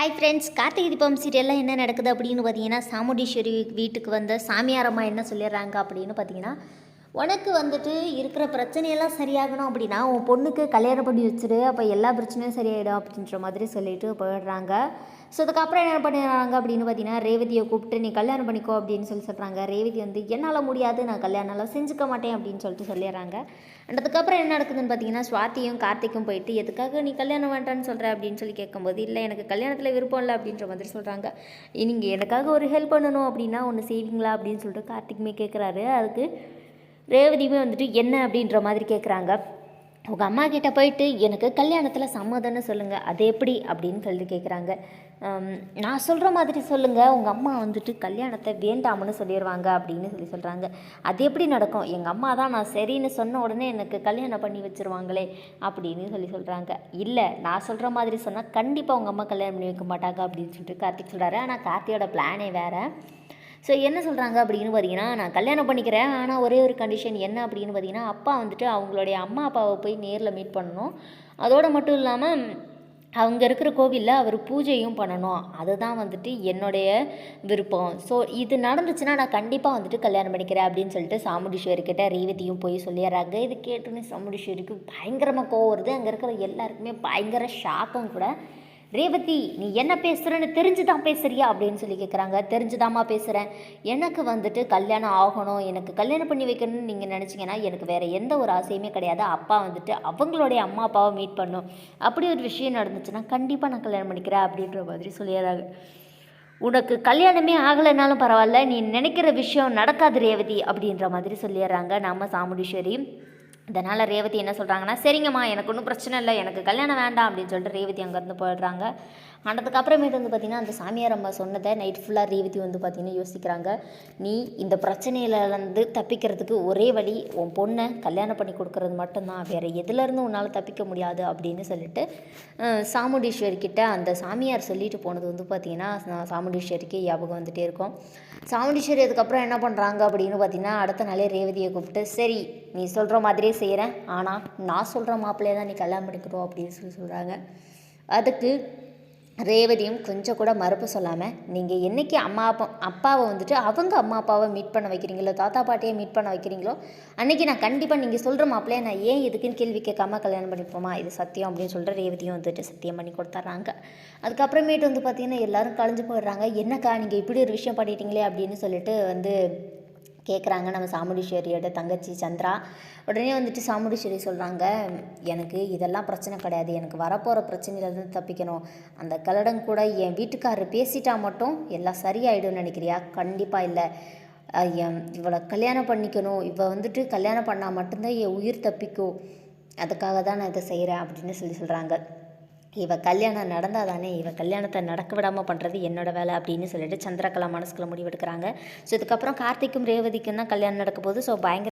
Hi friends Karthigai Deepam சீரியலில் என்ன நடக்குது அப்படின்னு பார்த்தீங்கன்னா சாமுண்டீஸ்வரி வீட்டுக்கு வந்த சாமியாரம்மா என்ன சொல்லிடுறாங்க அப்படின்னு பார்த்தீங்கன்னா உனக்கு வந்துட்டு இருக்கிற பிரச்சனையெல்லாம் சரியாகணும் அப்படின்னா உன் பொண்ணுக்கு கல்யாணம் பண்ணி வச்சுடு அப்போ எல்லா பிரச்சனையும் சரியாயிடும் அப்படின்ற மாதிரி சொல்லிட்டு போயிடுறாங்க. ஸோ அதுக்கப்புறம் என்ன பண்ணிடுறாங்க அப்படின்னு பார்த்தீங்கன்னா ரேவதியை கூப்பிட்டு நீ கல்யாணம் பண்ணிக்கோ அப்படின்னு சொல்லி சொல்கிறாங்க ரேவதி வந்து என்னால் முடியாது நான் கல்யாணம்லாம் செஞ்சுக்க மாட்டேன் அப்படின்னு சொல்லிட்டு சொல்லிடுறாங்க. அதுக்கப்புறம் என்ன நடக்குதுன்னு பார்த்தீங்கன்னா சுவாத்தியும் கார்த்திக்கும் போயிட்டு எதுக்காக நீ கல்யாணம் வேண்டான்னு சொல்கிற அப்படின்னு சொல்லி கேட்கும்போது இல்லை எனக்கு கல்யாணத்தில் விருப்பம் இல்லை அப்படின்ற மாதிரி சொல்கிறாங்க நீங்கள் எனக்காக ஒரு ஹெல்ப் பண்ணணும் அப்படின்னா ஒன்று செய்வீங்களா? அப்படின்னு சொல்லிட்டு கார்த்திக்குமே கேட்குறாரு அதுக்கு ரேவதியுமே வந்துட்டு என்ன? அப்படின்ற மாதிரி கேட்குறாங்க உங்கள் அம்மா கிட்டே போயிட்டு எனக்கு கல்யாணத்தில் சம்மதம்னு சொல்லுங்கள் அது எப்படி அப்படின்னு சொல்லி கேட்குறாங்க நான் சொல்கிற மாதிரி சொல்லுங்கள் உங்கள் அம்மா வந்துட்டு கல்யாணத்தை வேண்டாம்னு சொல்லிடுவாங்க அப்படின்னு சொல்லி சொல்கிறாங்க அது எப்படி நடக்கும்? எங்கள் அம்மா தான் நான் சரின்னு சொன்ன உடனே எனக்கு கல்யாணம் பண்ணி வச்சிருவாங்களே அப்படின்னு சொல்லி சொல்கிறாங்க இல்லை நான் சொல்கிற மாதிரி சொன்னால் கண்டிப்பாக உங்கள் அம்மா கல்யாணம் பண்ணி வைக்க மாட்டாங்க அப்படின்னு சொல்லிட்டு கார்த்திக் சொல்கிறாரு ஆனால் கார்த்தியோட பிளானே வேறு. ஸோ என்ன சொல்கிறாங்க அப்படின்னு பார்த்தீங்கன்னா நான் கல்யாணம் பண்ணிக்கிறேன் ஆனால் ஒரே ஒரு கண்டிஷன் என்ன அப்படின்னு பார்த்தீங்கன்னா அப்பா வந்துட்டு அவங்களுடைய அம்மா அப்பாவை போய் நேரில் மீட் பண்ணணும். அதோடு மட்டும் இல்லாமல் அவங்க இருக்கிற கோவிலில் அவர் பூஜையும் பண்ணணும். அதுதான் வந்துட்டு என்னுடைய விருப்பம். ஸோ இது நடந்துச்சுன்னா நான் கண்டிப்பாக வந்துட்டு கல்யாணம் பண்ணிக்கிறேன் அப்படின்னு சொல்லிட்டு சாமுண்டீஸ்வரி ரேவதியும் போய் சொல்லிடுறாங்க. இது கேட்டோன்னே சாமுண்டீஸ்வரிக்கு பயங்கரமாக கோவம் வருது. அங்கே இருக்கிற எல்லாருக்குமே பயங்கர ஷாக்கும் கூட ரேவதி நீ என்ன பேசுகிறன்னு தெரிஞ்சு தான் பேசுறியா? அப்படின்னு சொல்லி கேட்குறாங்க தெரிஞ்சுதாம்மா பேசுகிறேன் எனக்கு வந்துட்டு கல்யாணம் ஆகணும். எனக்கு கல்யாணம் பண்ணி வைக்கணும்னு நீங்கள் நினச்சிங்கன்னா எனக்கு வேறு எந்த ஒரு ஆசையுமே கிடையாது. அப்பா வந்துட்டு அவங்களுடைய அம்மா அப்பாவை மீட் பண்ணும். அப்படி ஒரு விஷயம் நடந்துச்சுன்னா கண்டிப்பாக நான் கல்யாணம் பண்ணிக்கிறேன் அப்படின்ற மாதிரி சொல்லிடுறாங்க. உனக்கு கல்யாணமே ஆகலைனாலும் பரவாயில்ல. நீ நினைக்கிற விஷயம் நடக்காது ரேவதி அப்படின்ற மாதிரி சொல்லிடுறாங்க. நம்ம சாமுண்டீஸ்வரி. இதனால் ரேவதி என்ன சொல்கிறாங்கன்னா சரிங்கம்மா எனக்கு ஒன்றும் பிரச்சனை இல்லை எனக்கு கல்யாணம் வேண்டாம் அப்படின்னு சொல்லிட்டு ரேவதி அங்கேருந்து போயிடுறாங்க. ஆனதுக்கு அப்புறமேட்டு வந்து பார்த்திங்கன்னா அந்த சாமியார் அம்மா சொன்னதை நைட் ஃபுல்லாக ரேவதி வந்து பார்த்திங்கன்னா யோசிக்கிறாங்க. நீ இந்த பிரச்சனையிலேருந்து தப்பிக்கிறதுக்கு ஒரே வழி உன் பொண்ணை கல்யாணம் பண்ணி கொடுக்கறது மட்டும்தான். வேறு எதுலேருந்து உன்னால் தப்பிக்க முடியாது அப்படின்னு சொல்லிட்டு சாமுண்டீஸ்வரிக்கிட்ட சாமுண்டீஸ்வரி அந்த சாமியார் சொல்லிட்டு போனது வந்து பார்த்திங்கன்னா சாமுண்டீஸ்வரிக்கு ஞாபகம் வந்துகிட்டே இருக்கும். சாமுண்டீஸ்வரி அதுக்கப்புறம் என்ன பண்ணுறாங்க அப்படின்னு பார்த்தீங்கன்னா அடுத்த நாளே ரேவதியை கூப்பிட்டு சரி நீ சொல்கிற மாதிரியே செய்கிறேன் ஆனால் நான் சொல்கிற மாப்பிள்ளையே தான் நீ கல்யாணம் பண்ணிக்கணும். அப்படின்னு சொல்லி சொல்கிறாங்க அதுக்கு ரேவதியும் கொஞ்சம் கூட மறுப்பு சொல்லாமல் நீங்கள் என்னைக்கு அம்மா அப்பா அப்பாவை வந்துட்டு அவங்க அம்மா அப்பாவை மீட் பண்ண வைக்கிறீங்களோ தாத்தா பாட்டியை மீட் பண்ண வைக்கிறீங்களோ அன்றைக்கி நான் கண்டிப்பாக நீங்கள் சொல்கிற மாப்பிள்ளையை நான் ஏன் எதுக்குன்னு கேள்வி கேட்காம கல்யாணம் பண்ணிப்போமா? இது சத்தியம் அப்படின்னு சொல்லிட்டு ரேவதியும் வந்துட்டு சத்தியம் பண்ணி கொடுத்துட்றாங்க. அதுக்கப்புறமேட்டு வந்து பார்த்திங்கன்னா எல்லாரும் கலைஞ்சு போயிடுறாங்க. என்னக்கா நீங்கள் இப்படி ஒரு விஷயம் பண்ணிட்டீங்களே அப்படின்னு சொல்லிட்டு வந்து கேட்குறாங்க நம்ம சாமுண்டீஸ்வரியோட தங்கச்சி சந்திரா. உடனே வந்துட்டு சாமுண்டீஸ்வரி சொல்கிறாங்க எனக்கு இதெல்லாம் பிரச்சனை கிடையாது. எனக்கு வரப்போகிற பிரச்சனையிலேருந்து தப்பிக்கணும். அந்த கலடம் கூட என் வீட்டுக்காரர் பேசிட்டா மட்டும் எல்லாம் சரியாயிடும்னு நினைக்கிறியா? கண்டிப்பாக இல்லை. என் இவளை கல்யாணம் பண்ணிக்கணும். இவள் வந்துட்டு கல்யாணம் பண்ணால் மட்டும்தான் என் உயிர் தப்பிக்கும். அதுக்காக தான் நான் இதை செய்கிறேன் அப்படின்னு சொல்லி சொல்கிறாங்க இவ கல்யாணம் நடந்தால் தானே இவ கல்யாணத்தை நடக்க விடாமல் பண்ணுறது என்னோட வேலை அப்படின்னு சொல்லிட்டு சந்திரகலா மனசுக்குள்ள முடிவெடுக்கிறாங்க. ஸோ இதுக்கப்புறம் கார்த்திக்கும் ரேவதிக்கும் தான் கல்யாணம் நடக்க போகுது. ஸோ பயங்கர